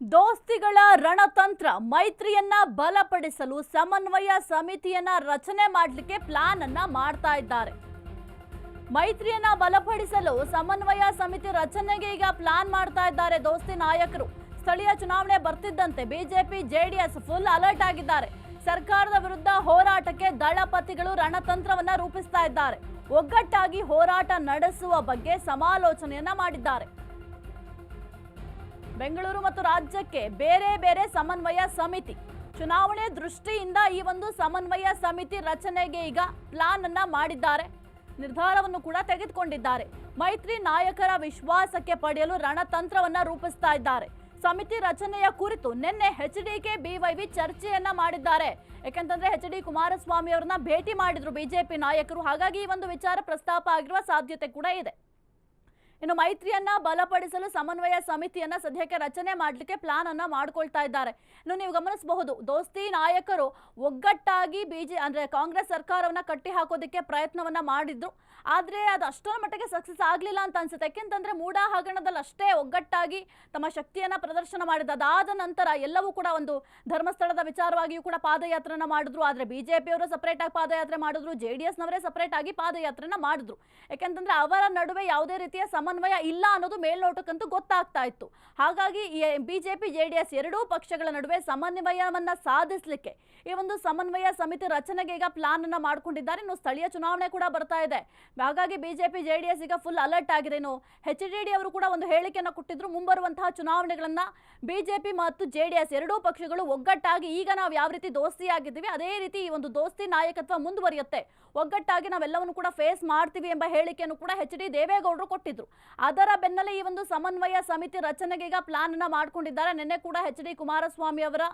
ದೋಸ್ತಿಗಳ ರಣತಂತ್ರ, ಮೈತ್ರಿಯನ್ನ ಬಲಪಡಿಸಲು ಸಮನ್ವಯ ಸಮಿತಿಯನ್ನ ರಚನೆ ಮಾಡಲಿಕ್ಕೆ ಪ್ಲಾನ್ ಅನ್ನ ಮಾಡ್ತಾ ಇದ್ದಾರೆ. ಮೈತ್ರಿಯನ್ನ ಬಲಪಡಿಸಲು ಸಮನ್ವಯ ಸಮಿತಿ ರಚನೆಗೆ ಈಗ ಪ್ಲಾನ್ ಮಾಡ್ತಾ ಇದ್ದಾರೆ ದೋಸ್ತಿ ನಾಯಕರು. ಸ್ಥಳೀಯ ಚುನಾವಣೆ ಬರ್ತಿದ್ದಂತೆ ಬಿಜೆಪಿ, ಜೆಡಿಎಸ್ ಫುಲ್ ಅಲರ್ಟ್ ಆಗಿದ್ದಾರೆ. ಸರ್ಕಾರದ ವಿರುದ್ಧ ಹೋರಾಟಕ್ಕೆ ದಳಪತಿಗಳು ರಣತಂತ್ರವನ್ನ ರೂಪಿಸ್ತಾ ಇದ್ದಾರೆ. ಒಗ್ಗಟ್ಟಾಗಿ ಹೋರಾಟ ನಡೆಸುವ ಬಗ್ಗೆ ಸಮಾಲೋಚನೆಯನ್ನ ಮಾಡಿದ್ದಾರೆ. ಬೆಂಗಳೂರು ಮತ್ತು ರಾಜ್ಯಕ್ಕೆ ಬೇರೆ ಬೇರೆ ಸಮನ್ವಯ ಸಮಿತಿ. ಚುನಾವಣೆ ದೃಷ್ಟಿಯಿಂದ ಈ ಒಂದು ಸಮನ್ವಯ ಸಮಿತಿ ರಚನೆಗೆ ಈಗ ಪ್ಲಾನ್ ಅನ್ನ ಮಾಡಿದ್ದಾರೆ. ನಿರ್ಧಾರವನ್ನು ಕೂಡ ತೆಗೆದುಕೊಂಡಿದ್ದಾರೆ. ಮೈತ್ರಿ ನಾಯಕರ ವಿಶ್ವಾಸಕ್ಕೆ ಪಡೆಯಲು ರಣತಂತ್ರವನ್ನ ರೂಪಿಸ್ತಾ ಇದ್ದಾರೆ. ಸಮಿತಿ ರಚನೆಯ ಕುರಿತು ನಿನ್ನೆ ಎಚ್ ಡಿಕೆ ಬಿವೈವಿ ಚರ್ಚೆಯನ್ನ ಮಾಡಿದ್ದಾರೆ. ಯಾಕಂತಂದ್ರೆ ಎಚ್ ಡಿ ಕುಮಾರಸ್ವಾಮಿ ಅವರನ್ನ ಭೇಟಿ ಮಾಡಿದ್ರು ಬಿಜೆಪಿ ನಾಯಕರು. ಹಾಗಾಗಿ ಈ ಒಂದು ವಿಚಾರ ಪ್ರಸ್ತಾಪ ಆಗಿರುವ ಸಾಧ್ಯತೆ ಕೂಡ ಇದೆ. ಇನ್ನು ಮೈತ್ರಿಯನ್ನ ಬಲಪಡಿಸಲು ಸಮನ್ವಯ ಸಮಿತಿಯನ್ನ ಸದ್ಯಕ್ಕೆ ರಚನೆ ಮಾಡಲಿಕ್ಕೆ ಪ್ಲಾನ್ ಅನ್ನ ಮಾಡ್ಕೊಳ್ತಾ ಇದ್ದಾರೆ. ಇನ್ನು ನೀವು ಗಮನಿಸಬಹುದು, ದೋಸ್ತಿ ನಾಯಕರು ಒಗ್ಗಟ್ಟಾಗಿ ಬಿಜೆ ಅಂದ್ರೆ ಕಾಂಗ್ರೆಸ್ ಸರ್ಕಾರವನ್ನ ಕಟ್ಟಿ ಹಾಕೋದಕ್ಕೆ ಪ್ರಯತ್ನವನ್ನ ಮಾಡಿದ್ರು. ಆದ್ರೆ ಅದು ಅಷ್ಟರ ಮಟ್ಟಿಗೆ ಸಕ್ಸಸ್ ಆಗ್ಲಿಲ್ಲ ಅಂತ ಅನ್ಸುತ್ತೆ. ಯಾಕೆಂತಂದ್ರೆ ಮೂಡ ಹಗರಣದಲ್ಲಿ ಅಷ್ಟೇ ಒಗ್ಗಟ್ಟಾಗಿ ತಮ್ಮ ಶಕ್ತಿಯನ್ನ ಪ್ರದರ್ಶನ ಮಾಡಿದ ಅದಾದ ನಂತರ ಎಲ್ಲವೂ ಕೂಡ ಒಂದು ಧರ್ಮಸ್ಥಳದ ವಿಚಾರವಾಗಿಯೂ ಕೂಡ ಪಾದಯಾತ್ರೆನ ಮಾಡಿದ್ರು. ಆದ್ರೆ ಬಿಜೆಪಿಯವರು ಸಪರೇಟ್ ಆಗಿ ಪಾದಯಾತ್ರೆ ಮಾಡಿದ್ರು. ಜೆ ಡಿ ಎಸ್ನವರೇ ಸಪರೇಟ್ ಆಗಿ ಪಾದಯಾತ್ರೆನ ಮಾಡಿದ್ರು. ಯಾಕೆಂತಂದ್ರೆ ಅವರ ನಡುವೆ ಯಾವುದೇ ರೀತಿಯ ಸಮನ್ವಯ ಇಲ್ಲ ಅನ್ನೋದು ಮೇಲ್ನೋಟಕ್ಕಂತೂ ಗೊತ್ತಾಗ್ತಾ ಇತ್ತು. ಹಾಗಾಗಿ ಬಿಜೆಪಿ ಜೆ ಡಿ ಎಸ್ ಎರಡೂ ಪಕ್ಷಗಳ ನಡುವೆ ಸಮನ್ವಯವನ್ನ ಸಾಧಿಸಲಿಕ್ಕೆ ಈ ಒಂದು ಸಮನ್ವಯ ಸಮಿತಿ ರಚನೆಗೆ ಈಗ ಪ್ಲಾನ್ ಅನ್ನ ಮಾಡ್ಕೊಂಡಿದ್ದಾರೆ. ಇನ್ನು ಸ್ಥಳೀಯ ಚುನಾವಣೆ ಕೂಡ ಬರ್ತಾ ಇದೆ. ಹಾಗಾಗಿ ಬಿಜೆಪಿ ಜೆ ಡಿ ಎಸ್ ಈಗ ಫುಲ್ ಅಲರ್ಟ್ ಆಗಿದೆ. ಇನ್ನು ಎಚ್ ಡಿ ಡಿ ಅವರು ಕೂಡ ಒಂದು ಹೇಳಿಕೆಯನ್ನು ಕೊಟ್ಟಿದ್ರು. ಮುಂಬರುವಂತಹ ಚುನಾವಣೆಗಳನ್ನ ಬಿಜೆಪಿ ಮತ್ತು ಜೆ ಡಿ ಎಸ್ ಎರಡೂ ಪಕ್ಷಗಳು ಒಗ್ಗಟ್ಟಾಗಿ ಈಗ ನಾವು ಯಾವ ರೀತಿ ದೋಸ್ತಿಯಾಗಿದ್ದೀವಿ, ಅದೇ ರೀತಿ ಈ ಒಂದು ದೋಸ್ತಿ ನಾಯಕತ್ವ ಮುಂದುವರಿಯುತ್ತೆ. ಒಗ್ಗಟ್ಟಾಗಿ ನಾವೆಲ್ಲವನ್ನು ಕೂಡ ಫೇಸ್ ಮಾಡ್ತೀವಿ ಎಂಬ ಹೇಳಿಕೆಯನ್ನು ಕೂಡ ಎಚ್ ಡಿ ದೇವೇಗೌಡರು ಕೊಟ್ಟಿದ್ರು. ಅದರ ಬೆನ್ನಲ್ಲೇ ಈ ಒಂದು ಸಮನ್ವಯ ಸಮಿತಿ ರಚನೆಗೆ ಈಗ ಪ್ಲಾನ್ ಅನ್ನ ಮಾಡ್ಕೊಂಡಿದ್ದಾರೆ. ನಿನ್ನೆ ಕೂಡ ಎಚ್ ಡಿ ಕುಮಾರಸ್ವಾಮಿ ಅವರ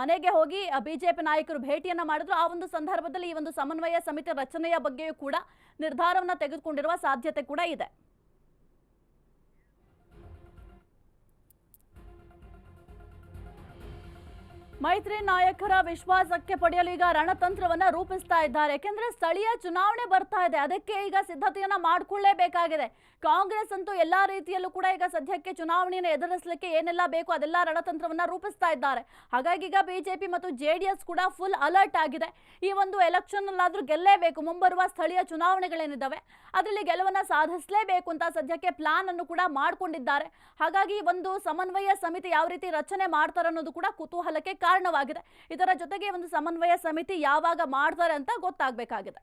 ಮನೆಗೆ ಹೋಗಿ ಬಿಜೆಪಿ ನಾಯಕರು ಭೇಟಿಯನ್ನ ಮಾಡಿದ್ರು. ಆ ಒಂದು ಸಂದರ್ಭದಲ್ಲಿ ಈ ಒಂದು ಸಮನ್ವಯ ಸಮಿತಿ ರಚನೆಯ ಬಗ್ಗೆಯೂ ಕೂಡ ನಿರ್ಧಾರವನ್ನ ತೆಗೆದುಕೊಂಡಿರುವ ಸಾಧ್ಯತೆ ಕೂಡ ಇದೆ. ಮೈತ್ರಿ ನಾಯಕರ ವಿಶ್ವಾಸಕ್ಕೆ ಪಡೆಯಲು ಈಗ ರಣತಂತ್ರವನ್ನ ರೂಪಿಸ್ತಾ ಇದ್ದಾರೆ. ಯಾಕೆಂದ್ರೆ ಸ್ಥಳೀಯ ಚುನಾವಣೆ ಬರ್ತಾ ಇದೆ. ಅದಕ್ಕೆ ಈಗ ಸಿದ್ಧತೆಯನ್ನ ಮಾಡಿಕೊಳ್ಳೇಬೇಕಾಗಿದೆ. ಕಾಂಗ್ರೆಸ್ ಅಂತೂ ಎಲ್ಲಾ ರೀತಿಯಲ್ಲೂ ಕೂಡ ಈಗ ಸದ್ಯಕ್ಕೆ ಚುನಾವಣೆಯನ್ನು ಎದುರಿಸಲಿಕ್ಕೆ ಏನೆಲ್ಲ ಬೇಕು ಅದೆಲ್ಲ ರಣತಂತ್ರವನ್ನ ರೂಪಿಸ್ತಾ ಇದ್ದಾರೆ. ಹಾಗಾಗಿ ಈಗ ಬಿಜೆಪಿ ಮತ್ತು ಜೆ ಡಿ ಎಸ್ ಕೂಡ ಫುಲ್ ಅಲರ್ಟ್ ಆಗಿದೆ. ಈ ಒಂದು ಎಲೆಕ್ಷನ್ ಅಲ್ಲಾದ್ರೂ ಗೆಲ್ಲೇಬೇಕು. ಮುಂಬರುವ ಸ್ಥಳೀಯ ಚುನಾವಣೆಗಳೇನಿದ್ದಾವೆ ಅದರಲ್ಲಿ ಗೆಲುವನ್ನ ಸಾಧಿಸಲೇಬೇಕು ಅಂತ ಸದ್ಯಕ್ಕೆ ಪ್ಲಾನ್ ಅನ್ನು ಕೂಡ ಮಾಡಿಕೊಂಡಿದ್ದಾರೆ. ಹಾಗಾಗಿ ಒಂದು ಸಮನ್ವಯ ಸಮಿತಿ ಯಾವ ರೀತಿ ರಚನೆ ಮಾಡ್ತಾರೆ ಅನ್ನೋದು ಕೂಡ ಕುತೂಹಲಕ್ಕೆ ಕಾರಣವಾಗಿದೆ. ಇದರ ಜೊತೆಗೆ ಒಂದು ಸಮನ್ವಯ ಸಮಿತಿ ಯಾವಾಗ ಮಾಡ್ತಾರೆ ಅಂತ ಗೊತ್ತಾಗಬೇಕಾಗಿದೆ.